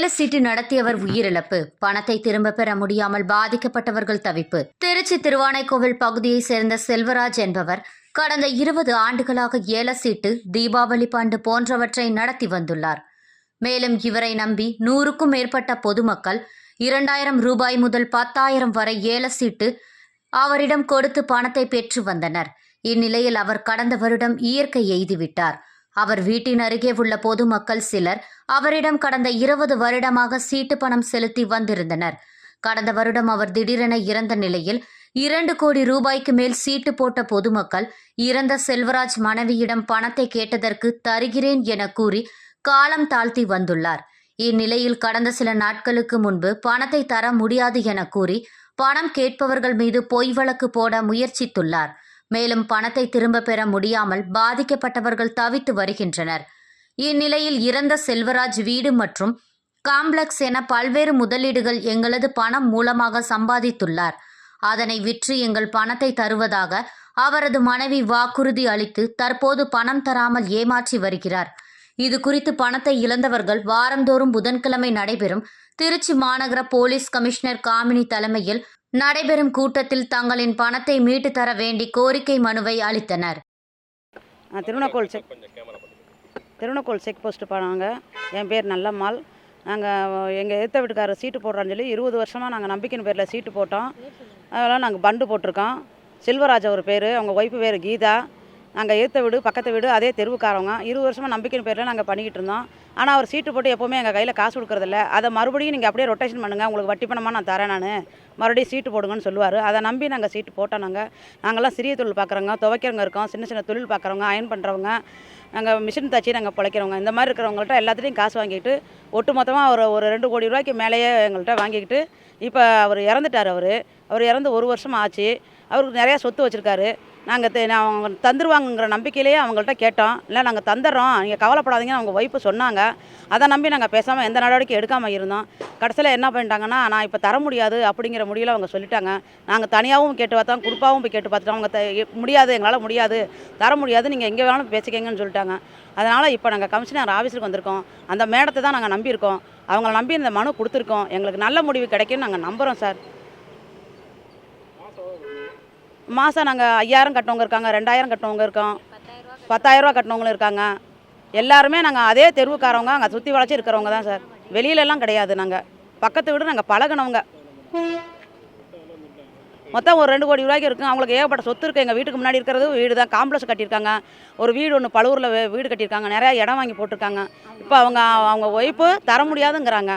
ஏல சீட்டு நடத்தியவர் உயிரிழப்பு. பணத்தை திரும்ப பெற முடியாமல் பாதிக்கப்பட்டவர்கள் தவிப்பு. திருச்சி திருவானைக்கோவில் பகுதியைச் சேர்ந்த செல்வராஜ் என்பவர் கடந்த இருபது ஆண்டுகளாக ஏல சீட்டு தீபாவளி பண்டு போன்றவற்றை நடத்தி வந்துள்ளார். மேலும் இவரை நம்பி நூறுக்கும் மேற்பட்ட பொதுமக்கள் இரண்டாயிரம் ரூபாய் முதல் பத்தாயிரம் வரை ஏலசீட்டு அவரிடம் கொடுத்து பணத்தை பெற்று வந்தனர். இந்நிலையில் அவர் கடந்த வருடம் இயற்கை எய்துவிட்டார். அவர் வீட்டின் அருகே உள்ள பொதுமக்கள் சிலர் அவரிடம் கடந்த இருபது வருடமாக சீட்டு பணம் செலுத்தி வந்திருந்தனர். கடந்த வருடம் அவர் திடீரென இறந்த நிலையில் இரண்டு கோடி ரூபாய்க்கு மேல் சீட்டு போட்ட பொதுமக்கள் இறந்த செல்வராஜ் மனைவியிடம் பணத்தை கேட்டதற்கு தருகிறேன் என கூறி காலம் தாழ்த்தி வந்துள்ளார். இந்நிலையில் கடந்த சில நாட்களுக்கு முன்பு பணத்தை தர முடியாது என கூறி பணம் கேட்பவர்கள் மீது பொய் வழக்கு போட முயற்சித்துள்ளார். மேலும் பணத்தை திரும்ப பெற முடியாமல் பாதிக்கப்பட்டவர்கள் தவித்து வருகின்றனர். இந்நிலையில் இறந்த செல்வராஜ் வீடு மற்றும் காம்ப்ளெக்ஸ் என பல்வேறு முதலீடுகள் எங்களது பணம் மூலமாக சம்பாதித்துள்ளார். அதனை விற்று எங்கள் பணத்தை தருவதாக அவரது மனைவி வாக்குறுதி அளித்து தற்போது பணம் தராமல் ஏமாற்றி வருகிறார். இது குறித்து பணத்தை இழந்தவர்கள் வாரந்தோறும் புதன்கிழமை நடைபெறும் திருச்சி மாநகர போலீஸ் கமிஷனர் காமினி தலைமையில் நடைபெறும் கூட்டத்தில் தங்களின் பணத்தை மீட்டு தர வேண்டி கோரிக்கை மனுவை அளித்தனர். நான் செக் திருவண்ணாக்கோல் செக் போஸ்ட்டு போனாங்க என் பேர் நல்லம்மாள். நாங்கள் எங்கள் எதிர்த்த வீட்டுக்காரர் சீட்டு போடுறான்னு சொல்லி இருபது வருஷமாக நாங்கள் நம்பிக்கையின் பேரில் சீட்டு போட்டோம். அதெல்லாம் நாங்கள் பண்டு போட்டிருக்கோம். செல்வராஜ் அவர் பேர் அவங்க ஒய்ஃபு பேர் கீதா. நாங்கள் எதிர்த்த வீடு பக்கத்து வீடு அதே தெருவுக்காரவங்க. இருபது வருஷமாக நம்பிக்கையின் பேரில் நாங்கள் பண்ணிக்கிட்டு இருந்தோம். ஆனால் அவர் சீட்டு போட்டு எப்போவுமே எங்கள் கையில் காசு கொடுக்குறதில்ல. அதை மறுபடியும் நீங்கள் அப்படியே ரொட்டேஷன் பண்ணுங்கள் உங்களுக்கு வட்டி பணமாக நான் தரேன் நான். மறுபடியும் சீட்டு போடுங்கன்னு சொல்லுவார். அதை நம்பி நாங்கள் சீட்டு போட்டோம் நாங்கள் நாங்கள்லாம் சிறிய தொழில் பார்க்குறவங்க துவைக்கிறவங்க இருக்கோம். சின்ன சின்ன தொழில் பார்க்குறவங்க அயன் பண்ணுறவங்க நாங்கள் மிஷின் தச்சு நாங்கள் பிழைக்கிறவங்க. இந்த மாதிரி இருக்கிறவங்கள்ட்ட எல்லாத்துலேயும் காசு வாங்கிட்டு ஒட்டு மொத்தமாக ஒரு ஒரு ரெண்டு கோடி ரூபாய்க்கு மேலேயே எங்கள்கிட்ட வாங்கிக்கிட்டு இப்போ அவர் இறந்துட்டார் அவர். அவர் இறந்து ஒரு வருஷம் ஆச்சு. அவருக்கு நிறையா சொத்து வச்சுருக்காரு. நாங்கள் அவங்க தந்துருவாங்கங்கிற நம்பிக்கையிலேயே அவங்கள்ட்ட கேட்டோம். இல்லை நாங்கள் தந்துடுறோம் நீங்கள் கவலைப்படாதீங்கன்னு அவங்க ஒய்ஃபு சொன்னாங்க. அதை நம்பி நாங்கள் பேசாமல் எந்த நடவடிக்கை எடுக்காமல் இருந்தோம். கடைசியில் என்ன பண்ணிட்டாங்கன்னா நான் இப்போ தர முடியாது அப்படிங்கிற முடிவில் அவங்க சொல்லிட்டாங்க. நாங்கள் தனியாகவும் கேட்டு பார்த்தோம் குரூப்பாகவும் போய் கேட்டு பார்த்துட்டோம் அவங்க த- முடியாது எங்களால் முடியாது. தர முடியாது. நீங்கள் எங்கே வேணாலும் பேசிக்கங்கன்னு சொல்லிட்டாங்க. அதனால் இப்போ நாங்கள் கமிஷனர் ஆஃபீஸுக்கு வந்திருக்கோம். அந்த மேடத்தை தான் நாங்கள் நம்பியிருக்கோம். அவங்கள நம்பி இந்த மனு கொடுத்துருக்கோம். எங்களுக்கு நல்ல முடிவு கிடைக்கும்னு நாங்கள் நம்புகிறோம் சார். மாதம் நாங்கள் ஐயாயிரம் கட்டினவங்க இருக்காங்க ரெண்டாயிரம் கட்டினவங்க இருக்கோம். பத்தாயிரரூவா கட்டினவங்களும் இருக்காங்க. எல்லாருமே நாங்கள் அதே தெருவுக்காரவங்க அங்கே சுற்றி வளைச்சி இருக்கிறவங்க தான் சார். வெளியிலலாம் கிடையாது நாங்கள் பக்கத்து வீடு நாங்கள் பழகுனவங்க. மொத்தம் ஒரு ரெண்டு கோடி ரூபாய்க்கு இருக்கும் அவங்களுக்கு ஏகப்பட்ட சொத்து இருக்குது எங்கள் வீட்டுக்கு முன்னாடி இருக்கிறது வீடு தான். காம்ப்ளெக்ஸ் கட்டியிருக்காங்க. ஒரு வீடு ஒன்று பழுவூரில் வீடு கட்டியிருக்காங்க. நிறையா இடம் வாங்கி போட்டிருக்காங்க. இப்போ அவங்க அவங்க ஒய்ஃபு தர முடியாதுங்கிறாங்க.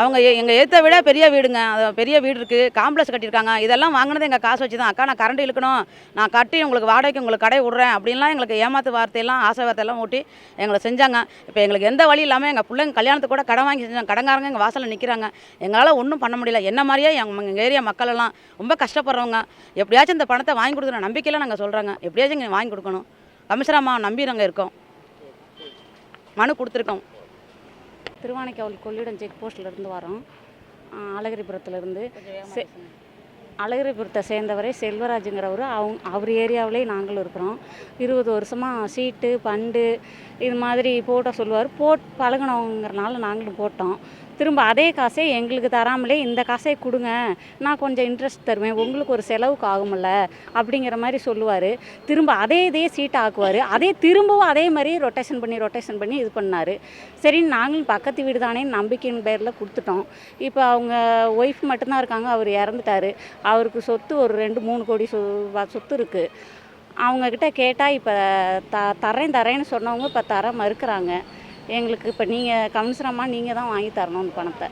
அவங்க எங்கள் ஏற்ற விட பெரிய வீடுங்க. அது பெரிய வீடு இருக்குது காம்ப்ளெக்ஸ் கட்டியிருக்காங்க. இதெல்லாம் வாங்கினது எங்கள் காசு வச்சு தான் அக்கா நான் கரண்ட் இழுக்கணும். நான் கட்டி உங்களுக்கு வாடகைக்கு உங்களுக்கு கடை விட்றேன். அப்படின்லாம் எங்களுக்கு ஏமாத்து வார்த்தையெல்லாம் ஆசை வார்த்தையெல்லாம் ஊட்டி எங்களை செஞ்சாங்க. இப்போ எங்களுக்கு எந்த வழி இல்லாமல் எங்கள் பிள்ளைங்க கல்யாணத்துக்கு கூட கடன் வாங்கி செஞ்சாங்க. கடங்காரங்க எங்கள் வாசலில் நிற்கிறாங்க எங்களால் ஒன்றும் பண்ண முடியல. என்ன மாதிரியே எங்கள் ஏரியா மக்கள் எல்லாம் ரொம்ப கஷ்டப்படுறவங்க. எப்படியாச்சும் இந்த பணத்தை வாங்கி கொடுக்குற நம்பிக்கையில் நாங்கள் சொல்கிறாங்க எப்படியாச்சும் இங்கே வாங்கி கொடுக்கணும். கமிஷனம்மா நம்பி நாங்கள் இருக்கோம். மனு கொடுத்துருக்கோம். திருவானைக்காவல் கொள்ளிடம் செக் போஸ்ட்லேருந்து வரோம். அழகிரிபுரத்துலேருந்து. செ அழகிரிபுரத்தை சேர்ந்தவரே செல்வராஜுங்கிறவர். அவங்க அவர் ஏரியாவிலே நாங்களும் இருக்கிறோம். இருபது வருஷமாக சீட்டு பண்டு இது மாதிரி போட சொல்லுவார். போட் பழகினவங்கிறனால நாங்களும் போட்டோம். திரும்ப அதே காசே எங்களுக்கு தராமலே இந்த காசே கொடுங்க. நான் கொஞ்சம் இன்ட்ரெஸ்ட் தருவேன். உங்களுக்கு ஒரு செலவுக்கு ஆகும்ல அப்படிங்கிற மாதிரி சொல்லுவார். திரும்ப அதே இதே சீட் ஆக்குவார். அதே திரும்பவும் அதே மாதிரி ரொட்டேஷன் பண்ணி ரொட்டேஷன் பண்ணி இது பண்ணார். சரின்னு நாங்களும் பக்கத்து வீடு தானே நம்பிக்கையின் பேரில் கொடுத்துட்டோம். இப்போ அவங்க ஒய்ஃப் மட்டும்தான் இருக்காங்க. அவர் இறந்துட்டார். அவருக்கு சொத்து ஒரு ரெண்டு மூணு கோடி சொ சொத்து இருக்குது அவங்கக்கிட்ட கேட்டால் இப்போ த தரேன் தரேன்னு சொன்னவங்க இப்போ தர மறுக்கிறாங்க. எங்களுக்கு இப்போ நீங்கள் கமிஷனம்மா நீங்கள் தான் வாங்கி தரணும் அந்த பணத்தை.